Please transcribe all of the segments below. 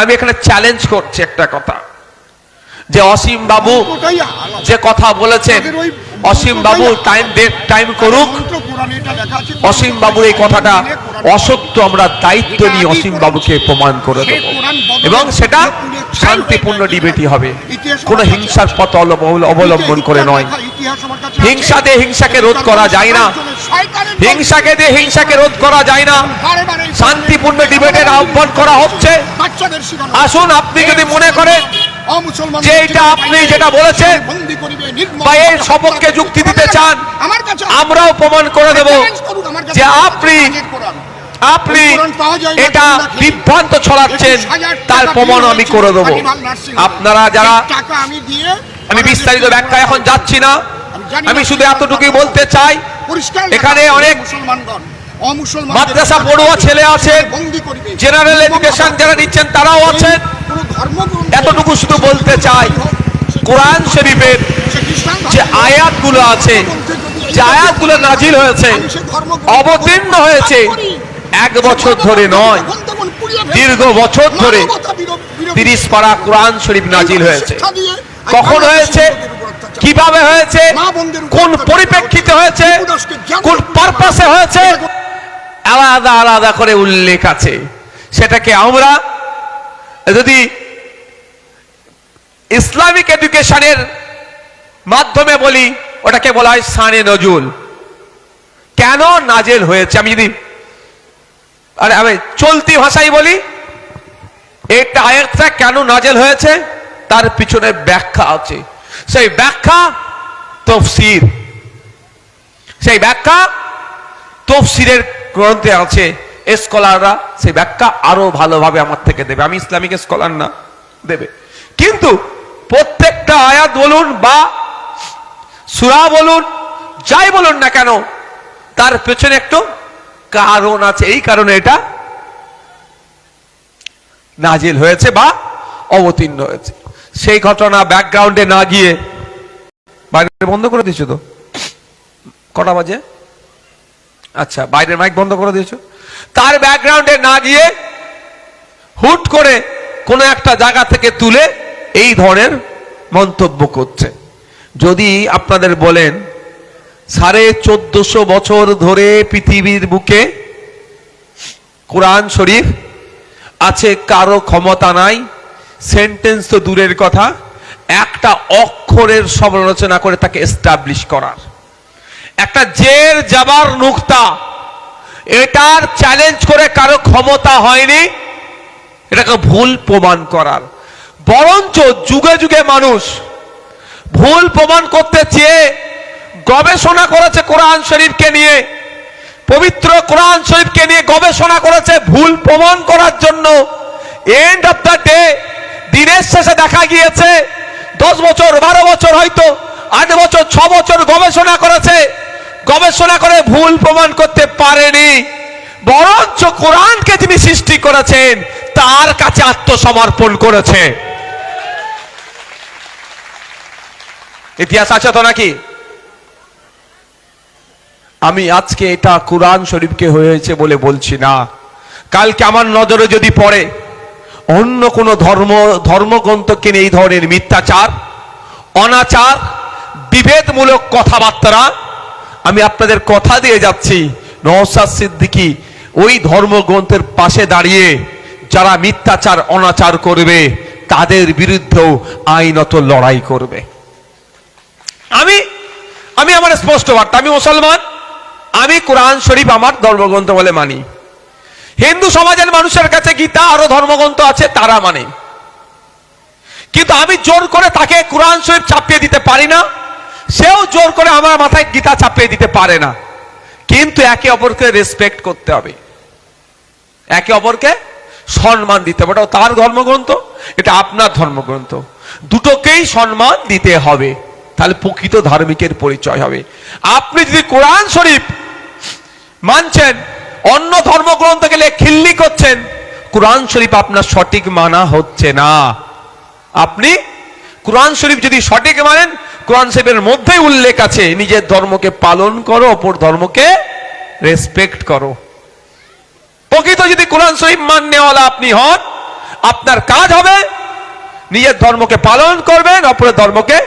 আমি এখানে চ্যালেঞ্জ করছি একটা কথা। যে অসীম বাবু যে কথা বলেছেন অসীম বাবু টাইম টাইম করুক। অসীম বাবুর এই কথাটা অসত্য আমরা দায়িত্ব নিয়ে অসীম বাবুকে প্রমাণ করে দেব। এবং সেটা শান্তিপূর্ণ ডিবেটই হবে। কোনো হিংসার পথ অবলম্বন করে নয়। হিংসা দিয়ে হিংসাকে রোধ করা যায় না। হিংসাকে দিয়ে হিংসাকে রোধ করা যায় না। শান্তিপূর্ণ ডিবেটের আহ্বান করা হচ্ছে। আসুন আপনি যদি মনে করেন যে এটা আপনি যেটা বলেছেন বন্দি করিবে নির্মম বা এর সপক্ষে যুক্তি দিতে চান আমরাও প্রমাণ করে দেব যে আপনি আপনি এটা বিভ্রান্ত ছড়াচ্ছেন তার প্রমাণ আমি করে দেবো। আপনারা যারা টাকা আমি দিয়ে আমি বিস্তারিত ব্যাখ্যা এখন যাচ্ছি না। আমি শুধু এতটুকুই বলতে চাই এখানে অনেক মাদ্রাসা পড়ুয়া ছেলে আছেন জেনারেল এডুকেশন যারা নিচ্ছেন তারাও আছেন। এতটুকু শুধু বলতে চাই, কোরআন শরীফের যে আয়াতগুলো আছে, যে আয়াতগুলো নাজিল হয়েছে, অবতীর্ণ হয়েছে এক বছর ধরে নয়, দীর্ঘ বছর ধরে তিরিশ পারা কোরআন শরীফ নাজিল হয়েছে কখন হয়েছে। কীভাবে হয়েছে কোন। পরিপ্রেক্ষিতে হয়েছে কোন পারপাসে হয়েছে আলাদা আলাদা করে উল্লেখ আছে সেটাকে আমরা যদি ইসলামিক এডুকেশনের মাধ্যমে বলি, ওটাকে বলা হয় সানে নজুল। কেন নাজেল হয়েছে? আমি যদি, আরে, আমি চলতি ভাষায় বলি এটা আয়াতটা কেন নাজেল হয়েছে? তার পিছনে ব্যাখ্যা আছে। সেই ব্যাখ্যা তফসির। সেই ব্যাখ্যা তফসিরের গ্রন্থে আছে। স্কলাররা সেই ব্যাখ্যা আরও ভালোভাবে আমার থেকে দেবে। আমি ইসলামিক স্কলার না, দেবে। কিন্তু প্রত্যেকটা আয়াত বলুন বা সুরা বলুন, যাই বলুন না কেন, তার পেছনে একটু কারণ আছে। এই কারণে এটা নাজিল হয়েছে বা অবতীর্ণ হয়েছে। সেই ঘটনা ব্যাকগ্রাউন্ডে না গিয়ে বাইরে বন্ধ করে দিয়েছ তো? কটা বাজে? আচ্ছা বাইরের মাইক বন্ধ করে দিয়েছ? তার ব্যাকগ্রাউন্ডে না গিয়ে হুট করে কোনো একটা জায়গা থেকে তুলে এই ধরনের মন্তব্য করছে। যদি আপনাদের বলেন, সাড়ে চোদ্দশো বছর ধরে পৃথিবীর বুকে কোরআন শরীফ আছে, কারও ক্ষমতা নাই, সেন্টেন্স তো দূরের কথা, একটা অক্ষরের সমালোচনা করে তাকে এস্টাবলিশ করার। একটা জের যাবার নুক্তা, এটার চ্যালেঞ্জ করে কারও ক্ষমতা হয়নি, এটাকে ভুল প্রমাণ করার। বরঞ্চ যুগে যুগে মানুষ ভুল প্রমাণ করতে চেয়ে গবেষণা করেছে কোরআন শরীফকে নিয়ে, পবিত্র কোরআন শরীফকে নিয়ে গবেষণা করেছে ভুল প্রমাণ করার জন্য। এন্ড অফ দ্য ডে দিনের শেষে দেখা গিয়েছে, দশ বছর, বারো বছর হয়তো, আট বছর, ছ বছর গবেষণা করেছে, গবেষণা করে ভুল প্রমাণ করতে পারেনি। বরঞ্চ কোরআনকে তিনি সৃষ্টি করেছেন, তার কাছে আত্মসমর্পণ করেছে। ইতিহাস আছে তো নাকি? আমি আজকে এটা কোরআন শরীফকে হয়েছে বলে বলছি না। কালকে আমার নজরে যদি পড়ে, অন্য কোনো ধর্ম, ধর্মগ্রন্থকে নিয়ে এই ধরনের মিথ্যাচার, অনাচার, বিভেদমূলক কথাবার্তা, আমি আপনাদের কথা দিয়ে যাচ্ছি। নওসাদ সিদ্দিকি ওই ধর্মগ্রন্থের পাশে দাঁড়িয়ে যারা মিথ্যাচার, অনাচার করবে, তাদের বিরুদ্ধেও আইনত লড়াই করবে। আমি আমি আমার স্পষ্ট বার্তা আমি মুসলমান, আমি কোরআন শরীফ আমার ধর্মগ্রন্থ বলে মানি। হিন্দু সমাজের মানুষের কাছে গীতা আরও ধর্মগ্রন্থ আছে, তারা মানে। কিন্তু আমি জোর করে তাকে কোরআন শরীফ চাপিয়ে দিতে পারি না, সেও জোর করে আমার মাথায় গীতা চাপিয়ে দিতে পারে না। কিন্তু একে অপরকে রেসপেক্ট করতে হবে। একে অপরকে সম্মান দিতে হবে। ওটা তার ধর্মগ্রন্থ, এটা আপনার ধর্মগ্রন্থ। দুটোকেই সম্মান দিতে হবে। তাহলে প্রকৃত ধার্মিকের পরিচয় হবে। আপনি যদি কোরআন শরীফ মানছেন, অন্য ধর্মগ্রন্থ গেলে খিল্লি করছেন, কোরআন শরীফ আপনার সঠিক মানা হচ্ছে না। আপনি কোরআন শরীফ যদি সঠিক মানেন, কোরআন শরীফের মধ্যেই উল্লেখ আছে, নিজের ধর্মকে পালন করো, অপর ধর্মকে রেসপেক্ট করো। প্রকৃত যদি কোরআন শরীফ মান্যওয়ালা আপনি হন, আপনার কাজ হবে, নিজের ধর্মকে পালন করবেন, অপরের ধর্মকে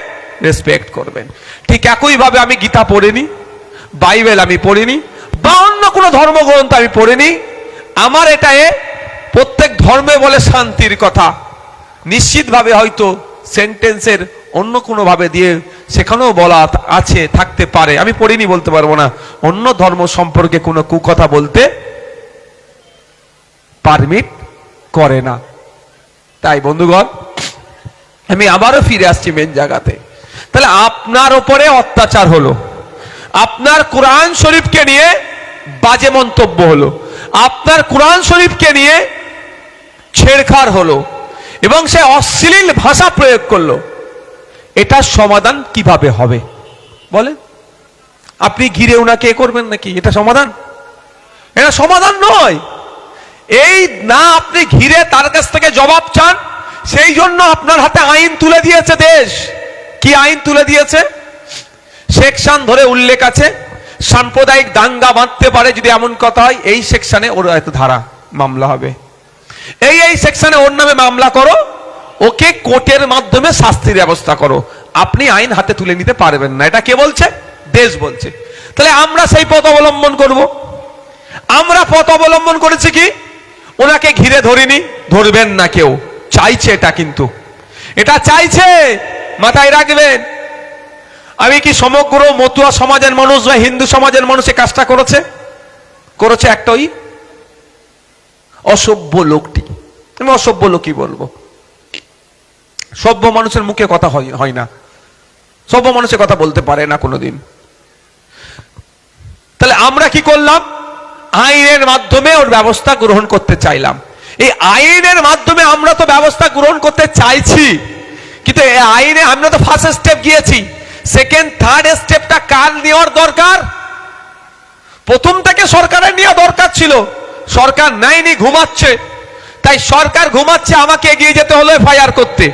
রেসপেক্ট করবেন। ঠিক একইভাবে আমি গীতা পড়িনি, বাইবেল আমি পড়িনি বা অন্য কোনো ধর্মগ্রন্থ আমি পড়িনি। আমার এটা এ প্রত্যেক ধর্মে বলে শান্তির কথা। নিশ্চিতভাবে হয়তো সেন্টেন্সের অন্য কোনো ভাবে দিয়ে সেখানেও বলা আছে, থাকতে পারে। আমি পড়িনি বলতে পারব না। অন্য ধর্ম সম্পর্কে কোনো কুকথা বলতে পারমিট করে না। তাই বন্ধুগণ, আমি আবারও ফিরে আসছি মেন জায়গাতে। তাহলে আপনার ওপরে অত্যাচার হলো। আপনার কোরআন শরীফকে নিয়ে বাজে মন্তব্য হলো। আপনার কোরআন শরীফকে নিয়ে ছেড়খাড় হলো এবং সে অশ্লীল ভাষা প্রয়োগ করল। এটার সমাধান কীভাবে হবে? বলেন। আপনি ঘিরে ওনাকে এ করবেন নাকি? এটা সমাধান? এটা সমাধান নয়। এই না আপনি ঘিরে তার কাছ থেকে জবাব চান, সেই জন্য আপনার হাতে আইন তুলে দিয়েছে দেশ। কি আইন তুলে দিয়েছে? সেকশন ধরে উল্লেখ আছে, সাম্প্রদায়িক দাঙ্গা বাঁধতে পারে যদি এমন কথা হয়, এই সেকশনে ওর হয়তো ধারা মামলা হবে। এই এই সেকশনে ওর নামে মামলা করো, ওকে কোর্টের মাধ্যমে শাস্তির ব্যবস্থা করো। আপনি আইন হাতে তুলে নিতে পারবেন না। এটা কে বলছে? দেশ বলছে। তাহলে আমরা সেই পথ অবলম্বন করব। আমরা পথ অবলম্বন করেছি কি? ওনাকে ঘিরে ধরিনি, ধরবেন না কেউ। চাইছে এটা কিন্তু। এটা চাইছে মাথায় রাখবেন। আমি কি সমগ্র মতুয়া সমাজের মানুষ বা হিন্দু সমাজের মানুষ কাজটা করেছে? করেছে একটা ওই অসভ্য লোকটি। আমি অসভ্য লোকই বলব। সভ্য মানুষের মুখে কথা হয় না। সভ্য মানুষের কথা বলতে পারে না কোনোদিন। তাহলে আমরা কি করলাম? আইনের মাধ্যমে ওর ব্যবস্থা গ্রহণ করতে চাইলাম। এই আইনের মাধ্যমে আমরা তো ব্যবস্থা গ্রহণ করতে চাইছি। কিন্তু আইনে আমরা তো ফার্স্ট স্টেপ গিয়েছি। সেকেন্ড থার্ড স্টেপটা কার নেওয়ার দরকার। প্রথম থেকে সরকারের নেওয়া দরকার ছিল। সরকার নেয়নি, ঘুমাচ্ছে। তাই সরকার ঘুমাচ্ছে, আমাকে এগিয়ে যেতে হলো এফআইআর করতে।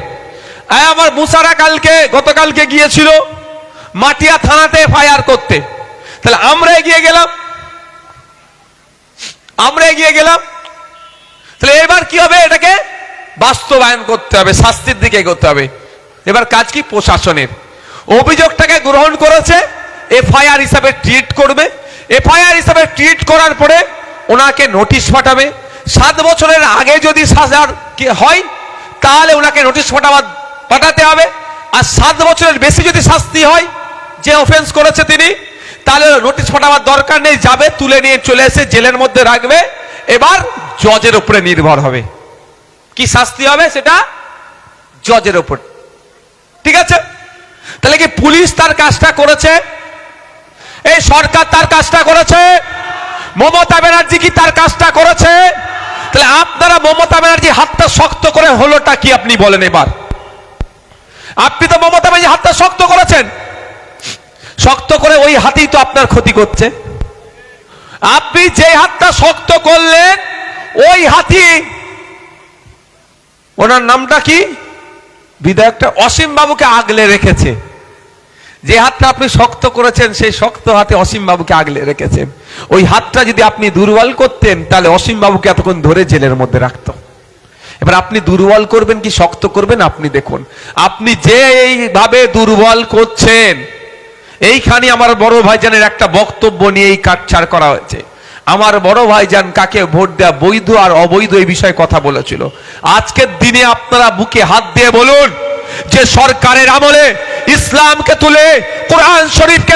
আমার মুসারা কালকে, গতকালকে গিয়েছিল মাটিয়া থানাতে এফআইআর করতে। তাহলে আমরা এগিয়ে গেলাম। আমরা এগিয়ে গেলাম। তাহলে এবার কি হবে এটাকে? বাস্তবায়ন করতে হবে, শাস্তির দিকে করতে হবে। এবার কাজ কি? প্রশাসনের। অভিযোগটাকে গ্রহণ করেছে, এফআইআর হিসাবে ট্রিট করবে। এফআইআর হিসাবে ট্রিট করার পরে ওনাকে নোটিশ পাঠাবে। সাত বছরের আগে যদি সাজার হয়, তাহলে ওনাকে নোটিশ পাঠাবার, পাঠাতে হবে। আর সাত বছরের বেশি যদি শাস্তি হয়, যে অফেন্স করেছে তিনি, তাহলে নোটিশ পাঠাবার দরকার নেই, যাবে, তুলে নিয়ে চলে এসে জেলের মধ্যে রাখবে। এবার জজের উপরে নির্ভর হবে। কি শাস্তি হবে সেটা জজের উপর। ঠিক আছে? তাহলে কি পুলিশ তার কাজটা করেছে? এই সরকার তার কাজটা করেছে? মমতা ব্যানার্জি কি তার কাজটা করেছে? তাহলে আপনারা মমতা ব্যানার্জি হাতটা শক্ত করে হলোটা কি আপনি বলেন এবার? আপনি তো মমতা ব্যানার্জি হাতটা শক্ত করেছেন। শক্ত করে ওই হাতেই তো আপনার ক্ষতি করছে। আপনি যে হাতটা শক্ত করলেন, ওই হাতি ওনার নামটা কি? বিধায়কটা অসীম বাবুকে আগলে রেখেছে। যে হাতটা আপনি শক্ত করেছেন, সেই শক্ত হাতে অসীম বাবুকে আগলে রেখেছেন ওই হাতটা যদি আপনি দুর্বল করতেন, তাহলে অসীম বাবুকে এতক্ষণ ধরে জেলের মধ্যে রাখতো। এবার আপনি দুর্বল করবেন কি শক্ত করবেন, আপনি দেখুন। আপনি যে এইভাবে দুর্বল করছেন, এইখানে আমার বড় ভাইজানের একটা বক্তব্য নিয়ে এই কাটছাড় করা হয়েছে। আমার বড় ভাই যান কাকে ভোট দেওয়া বৈধ আর অবৈধ এই বিষয়ে কথা বলেছিল। আজকের দিনে আপনারা বুকে হাত দিয়ে বলুন যে সরকারের আমলে ইসলামকে তুলে কোরআন শরীফকে